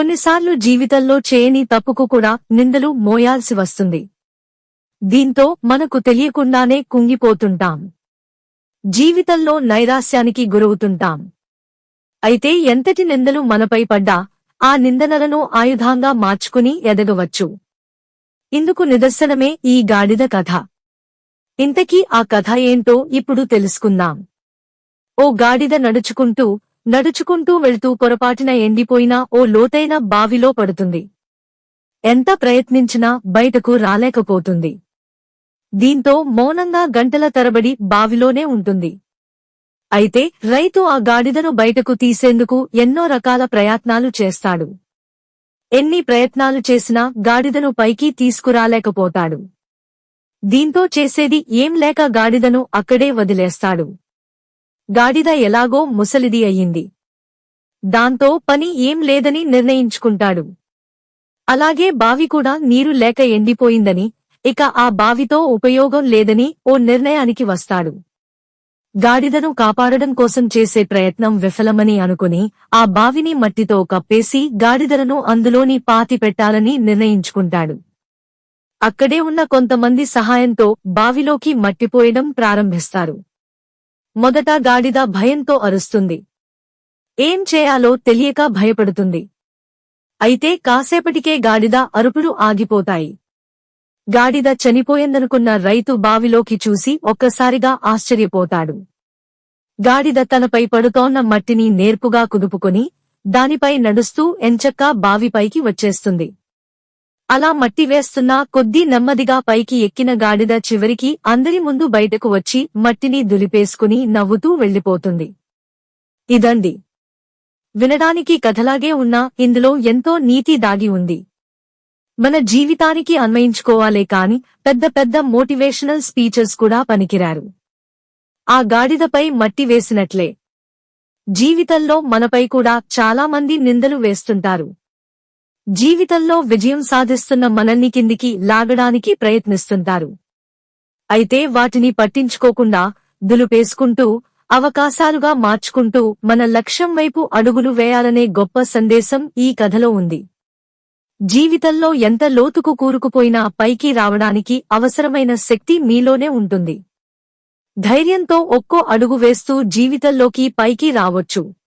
కొన్నిసార్లు జీవితంలో చేయని తప్పుకు కూడా నిందలు మోయాల్సి వస్తుంది. దీంతో మనకు తెలియకుండానే కుంగిపోతుంటాం. జీవితంలో నైరాస్యానికి గురవుతుంటాం. అయితే ఎంతటి నిందలు మనపై పడ్డా ఆ నిందనలను ఆయుధాంగా మార్చుకుని ఎదగవచ్చు. ఇందుకు నిదర్శనమే ఈ గాడిద కథ. ఇంతకీ ఆ కథ ఏంటో ఇప్పుడు తెలుసుకుందాం. ఓ గాడిద నడుచుకుంటూ నడుచుకుంటూ వెళ్తూ పొరపాటిన ఎండిపోయిన ఓ లోతైన బావిలో పడుతుంది. ఎంత ప్రయత్నించినా బయటకు రాలేకపోతుంది. దీంతో మౌనంగా గంటల తరబడి బావిలోనే ఉంటుంది. అయితే రైతు ఆ గాడిదను బయటకు తీసేందుకు ఎన్నో రకాల ప్రయత్నాలు చేస్తాడు. ఎన్ని ప్రయత్నాలు చేసినా గాడిదను పైకి తీసుకురాలేకపోతాడు. దీంతో చేసేది ఏం లేక గాడిదను అక్కడే వదిలేస్తాడు. గాడిద ఎలాగో ముసలిది అయ్యింది దాంతో పని ఏం లేదని నిర్ణయించుకుంటాడు. అలాగే బావి కూడా నీరు లేక ఎండిపోయిందని ఇక ఆ బావితో ఉపయోగం లేదని ఓ నిర్ణయానికి వస్తాడు. గాడిదను కాపాడడం కోసం చేసే ప్రయత్నం విఫలమని అనుకుని ఆ బావిని మట్టితో కప్పేసి గాడిదలను అందులోని పాతి పెట్టాలని నిర్ణయించుకుంటాడు. అక్కడే ఉన్న కొంతమంది సహాయంతో బావిలోకి మట్టిపోయడం ప్రారంభిస్తారు. మొదట గాడిద భయంతో అరుస్తుంది. ఏం చేయాలో తెలియక భయపడుతుంది. అయితే కాసేపటికే గాడిద అరుపులు ఆగిపోతాయి. గాడిద చనిపోయిందనుకున్న రైతు బావిలోకి చూసి ఒక్కసారిగా ఆశ్చర్యపోతాడు. గాడిద తనపై పడుతోన్న మట్టిని నేర్పుగా కుదుపుకొని దానిపై నడుస్తూ ఎంచక్కా బావిపైకి వచ్చేస్తుంది. అలా మట్టి వేస్తున్నా కొద్దీ నెమ్మదిగా పైకి ఎక్కిన గాడిద చివరికి అందరి ముందు బయటకు వచ్చి మట్టిని దులిపేసుకుని నవ్వుతూ వెళ్ళిపోతుంది ఇదండి. వినడానికి కథలాగే ఉన్నా ఇందులో ఎంతో నీతి దాగి ఉంది. మన జీవితానికి అన్వయించుకోవాలే కాని పెద్ద పెద్ద మోటివేషనల్ స్పీచెస్ కూడా పనికిరారు. ఆ గాడిదపై మట్టి వేసినట్లే. జీవితంలో మనపై కూడా చాలా మంది నిందలు వేస్తుంటారు. జీవితంలో విజయం సాధిస్తున్న మనల్ని కిందికి లాగడానికి ప్రయత్నిస్తుంటారు. అయితే వాటిని పట్టించుకోకుండా దులుపేసుకుంటూ అవకాశాలుగా మార్చుకుంటూ మన లక్ష్యం వైపు అడుగులు వేయాలనే గొప్ప సందేశం ఈ కథలో ఉంది. జీవితంలో ఎంత లోతుకు కూరుకుపోయినా పైకి రావడానికి అవసరమైన శక్తి మీలోనే ఉంటుంది. ధైర్యంతో ఒక్కో అడుగు వేస్తూ జీవితంలోకి పైకి రావచ్చు.